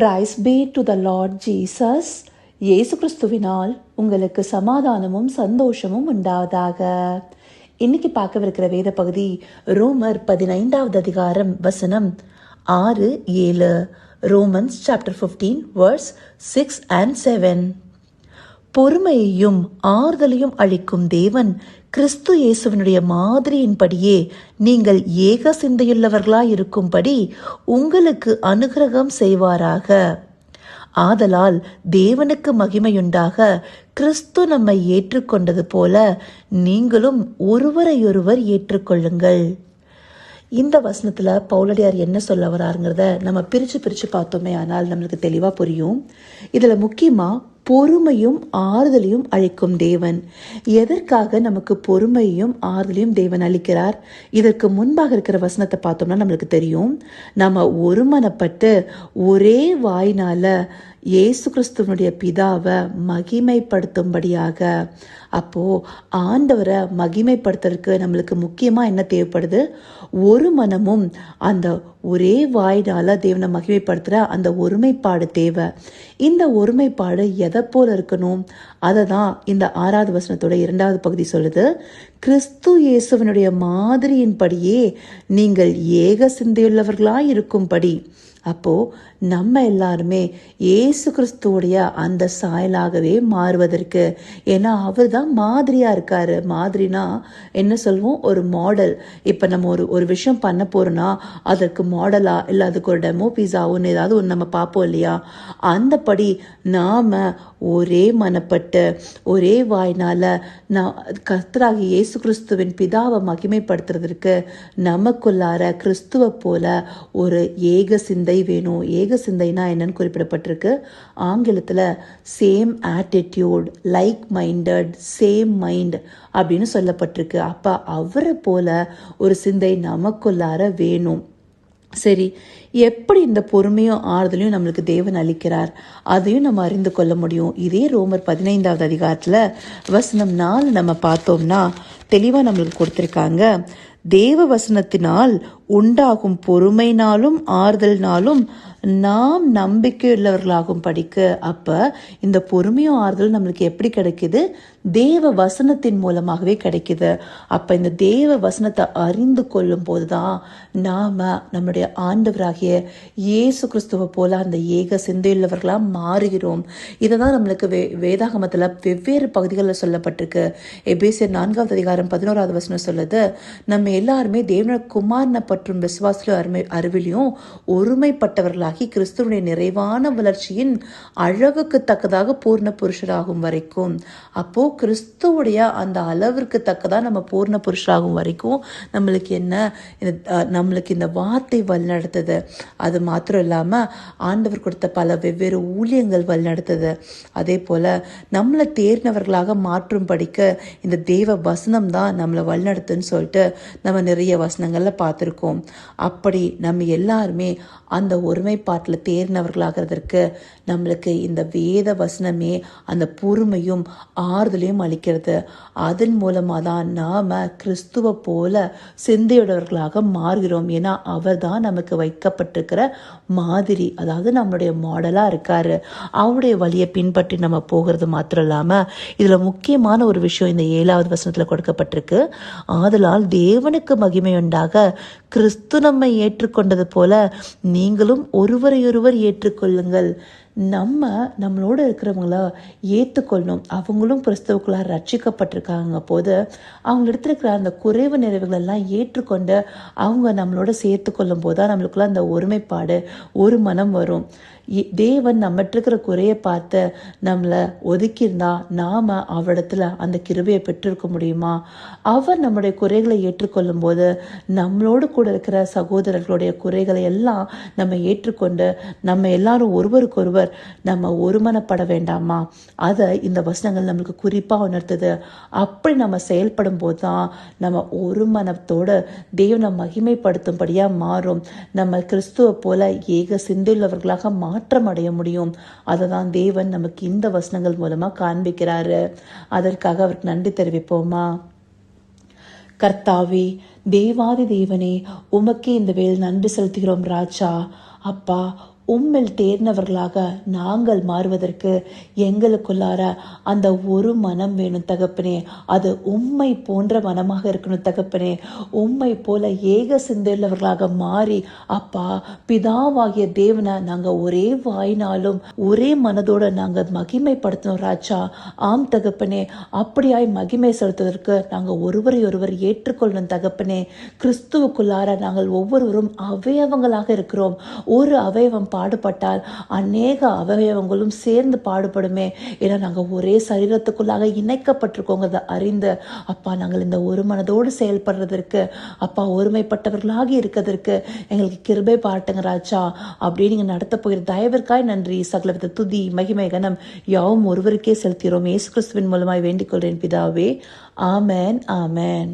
Praise be to the Lord Jesus இயேசு கிறிஸ்துவினால் உங்களுக்கு சமாதானமும் சந்தோஷமும் உண்டாவதாக. இன்னைக்கு பார்க்கவிருக்கிற வேத பகுதி ரோமர் பதினைந்தாவது அதிகாரம் வசனம் ஆறு ஏழு. Romans chapter fifteen verse six and seven பொறுமையையும் ஆறுதலையும் அளிக்கும் தேவன் கிறிஸ்து இயேசுவினுடைய மாதிரியின்படியே நீங்கள் ஏக சிந்தையுள்ளவர்களாய் இருக்கும்படி உங்களுக்கு அனுகிரகம் செய்வாராக. ஆதலால் தேவனுக்கு மகிமையுண்டாக கிறிஸ்து நம்மை ஏற்றுக்கொண்டது போல நீங்களும் ஒருவரையொருவர் ஏற்றுக்கொள்ளுங்கள். இந்த வசனத்தில் பவுலடியார் என்ன சொல்ல வராருங்கிறத நம்ம பிரிச்சு பிரித்து பார்த்தோமே ஆனால் நம்மளுக்கு தெளிவாக புரியும். இதில் முக்கியமாக பொறுமையும் ஆறுதலையும் அழைக்கும் தேவன். எதற்காக நமக்கு பொறுமையும் ஆறுதலையும் தேவன் அளிக்கிறார்? இதற்கு முன்பாக இருக்கிற வசனத்தை பார்த்தோம்னா நம்மளுக்கு தெரியும். நம்ம ஒருமனப்பட்டு ஒரே வாய்னால இயேசு கிறிஸ்துவனுடைய பிதாவை மகிமைப்படுத்தும்படியாக. அப்போது ஆண்டவரை மகிமைப்படுத்துறதுக்கு நம்மளுக்கு முக்கியமாக என்ன தேவைப்படுது? ஒரு மனமும் அந்த ஒரே வாயினால் தேவனை மகிமைப்படுத்துகிற அந்த ஒருமைப்பாடு தேவை. இந்த ஒருமைப்பாடு எதை போல் இருக்கணும்? அதை தான் இந்த ஆறாவது வசனத்தோட இரண்டாவது பகுதி சொல்லுது. கிறிஸ்து இயேசுவனுடைய மாதிரியின்படியே நீங்கள் ஏக சிந்தையுள்ளவர்களாய் இருக்கும்படி. அப்போ நம்ம எல்லாருமே இயேசு கிறிஸ்துவோடைய அந்த சாயலாகவே மாறுவதற்கு. ஏன்னா அவர் தான் மாதிரியா இருக்காரு. மாதிரினா என்ன சொல்வோம்? ஒரு மாடல் இப்போ நம்ம ஒரு ஒரு விஷயம் பண்ண போறோம்னா அதற்கு மாடலா இல்லை அதுக்கு ஒரு டெமோ பீஸாவோன்னு ஏதாவது ஒன்று நம்ம பார்ப்போம் இல்லையா? அந்தபடி நாம ஒரே மனப்பட்டு ஒரே வாய்னால நான் கர்த்தராகி இயேசு கிறிஸ்துவின் பிதாவை மகிமைப்படுத்துறதற்கு நமக்குள்ளார கிறிஸ்துவ போல ஒரு ஏக சிந்தை வேணும். ஏக சிந்தைனா என்னன்னு குறிப்பிடப்பட்டிருக்கு. ஆங்கிலத்தில் same attitude like minded same mind அப்படின்னு சொல்லப்பட்டிருக்கு. அப்போ அவரை போல ஒரு சிந்தை நமக்குள்ளார வேணும். சரி எப்படி இந்த பொறுமையும் ஆறுதலையும் நம்மளுக்கு தேவன் அளிக்கிறார்? அதையும் நம்ம அறிந்து கொள்ள முடியும். இதே ரோமர் பதினைந்தாவது அதிகாரத்தில் வசனம் நாள் நம்ம பார்த்தோம்னா தெளிவாக நம்மளுக்கு கொடுத்துருக்காங்க. தேவ வசனத்தினால் உண்டாகும் பொறுமைனாலும் ஆறுதல்னாலும் நாம் நம்பிக்கையுள்ளவர்களாகும் படிக்க. அப்ப இந்த பொறுமையும் ஆறுதல் நம்மளுக்கு எப்படி கிடைக்குது? தேவ வசனத்தின் மூலமாகவே கிடைக்குது. அப்ப இந்த தேவ வசனத்தை அறிந்து கொள்ளும் போதுதான் நாம நம்முடைய ஆண்டவராகிய இயேசு கிறிஸ்துவ போல அந்த ஏக சிந்தையுள்ளவர்களாக மாறுகிறோம். இதை தான் நம்மளுக்கு வே வேதாகமத்தில் வெவ்வேறு பகுதிகளில் சொல்லப்பட்டிருக்கு. எபேசியர் நான்காவது அதிகாரம் பதினோராவது வசனம் சொல்லுது நம்ம எல்லாருமே தேவன குமாரனை மற்றும் விசுவாசிலோ அருமை அறிவிலையும் ஒருமைப்பட்டவர்களாகி கிறிஸ்துவனுடைய நிறைவான வளர்ச்சியின் அழகுக்கு தக்கதாக பூர்ண புருஷராகும் வரைக்கும். அப்போ கிறிஸ்துவுடைய அந்த அளவிற்கு தக்கதாக நம்ம பூர்ண புருஷராகும் வரைக்கும் நம்மளுக்கு என்ன இந்த நம்மளுக்கு இந்த வார்த்தை வழிநடத்துது. அது மாத்திரம் இல்லாமல் ஆண்டவர் கொடுத்த பல வெவ்வேறு ஊழியங்கள் வழிநடத்துது. அதே போல நம்மளை தேர்ந்தவர்களாக மாற்றும் படிக்க இந்த தேவ வசனம் தான் நம்மளை வழிநடத்துன்னு சொல்லிட்டு நம்ம நிறைய வசனங்களில் பார்த்துருக்கோம். அப்படி நம்ம எல்லாருமே அந்த ஒருமைப்பாட்டில் தேர்ந்தவர்களாகிறதற்கு நம்மளுக்கு இந்த வேத வசனமே அந்த பொறுமையும் ஆறுதலையும் அளிக்கிறது. அதன் மூலமாக தான் நாம் கிறிஸ்துவ போல சிந்தையுடையவர்களாக மாறுகிறோம் ஏன்னா அவர் தான் நமக்கு வைக்கப்பட்டிருக்கிற மாதிரி அதாவது நம்மளுடைய மாடலாக இருக்கார். அவருடைய வழியை பின்பற்றி நம்ம போகிறது மாத்திரம் இல்லாமல் இதில் முக்கியமான ஒரு விஷயம் இந்த ஏழாவது வசனத்தில் கொடுக்கப்பட்டிருக்கு. ஆதலால் தேவனுக்கு மகிமை உண்டாக கிறிஸ்து நம்மை ஏற்றுக்கொண்டது போல நீங்களும் ஒருவரையொருவர் ஏற்றுக்கொள்ளுங்கள். நம்ம நம்மளோட இருக்கிறவங்கள ஏற்றுக்கொள்ளணும் அவங்களும் கிறிஸ்தவுக்குள்ளார ரட்சிக்கப்பட்டிருக்காங்க போது அவங்க இருக்கிற அந்த குறைவு நிறைவுகளெல்லாம் ஏற்றுக்கொண்டு அவங்க நம்மளோட சேர்த்து கொள்ளும் போது தான் நம்மளுக்குள்ள அந்த ஒருமைப்பாடு ஒரு மனம் வரும். தேவன் நம்மட்டிருக்கிற குறையை குறைய பார்த்து நம்மளை ஒதுக்கியிருந்தா நாம் அவரிடத்துல அந்த கிருபையை பெற்றிருக்க முடியுமா? அவர் நம்முடைய குறைகளை ஏற்றுக்கொள்ளும் போது நம்மளோடு கூட இருக்கிற சகோதரர்களுடைய குறைகளை எல்லாம் நம்ம ஏற்றுக்கொண்டு நம்ம எல்லாரும் ஒருவருக்கொருவர் நம்ம ஒருமனப்பட வேண்டாமா? அதை இந்த வசனங்கள் நம்மளுக்கு குறிப்பாக உணர்த்துது. அப்படி நம்ம செயல்படும் போது தான் நம்ம ஒருமனத்தோடு தேவனை மகிமைப்படுத்தும்படியாக மாறும். நம்ம கிறிஸ்துவ போல ஏக சிந்துள்ளவர்களாக மாற்றம் அடைய முடியும். அதை தான் தேவன் நமக்கு இந்த வசனங்கள் மூலமா காண்பிக்கிறாரு. அதற்காக அவருக்கு நன்றி தெரிவிப்போமா? கர்த்தாவே தேவாதி தேவனே உமக்கே இந்த வேல் நன்றி செலுத்துகிறோம் ராஜா. அப்பா உம்மில் தேர்ந்தவர்களாக நாங்கள் மாறுவதற்கு எங்களுக்குள்ளார அந்த ஒரு மனம் வேணும் தகப்பனே. அது உம்மை போன்ற மனமாக இருக்கணும் தகப்பனே. உம்மை போல ஏக சிந்தையுள்ளவர்களாக மாறி அப்பா பிதாவாகிய தேவனை நாங்கள் ஒரே வாய்னாலும் ஒரே மனதோட நாங்கள் மகிமைப்படுத்தணும் ராஜா. ஆம் தகப்பனே அப்படியாய் மகிமை செலுத்துவதற்கு நாங்கள் ஒருவரை ஒருவர் ஏற்றுக்கொள்ளணும் தகப்பனே. கிறிஸ்துவுக்குள்ளார நாங்கள் ஒவ்வொருவரும் அவயவங்களாக இருக்கிறோம். ஒரு அவயவம் பாடுபட்டால் அநேக அவயவங்களும் சேர்ந்து பாடுபடுமே. ஏன்னா நாங்கள் ஒரே சரீரத்துக்குள்ளாக இணைக்கப்பட்டிருக்கோங்கிறத அறிந்து அப்பா நாங்கள் இந்த ஒரு மனதோடு செயல்படுறதற்கு அப்பா ஒருமைப்பட்டவர்களாகி இருக்கிறதற்கு எங்களுக்கு கிருபை பாட்டுங்க ராஜா. அப்படின்னு நீங்கள் நடத்த போகிற தயவிற்காய் நன்றி. சகலவித துதி மகிமை கனம் யாவும் ஒருவருக்கே செலுத்துகிறோம். இயேசு கிறிஸ்துவின் மூலமாய் வேண்டிக் கொள்கிறேன் பிதாவே. ஆமேன் ஆமேன்.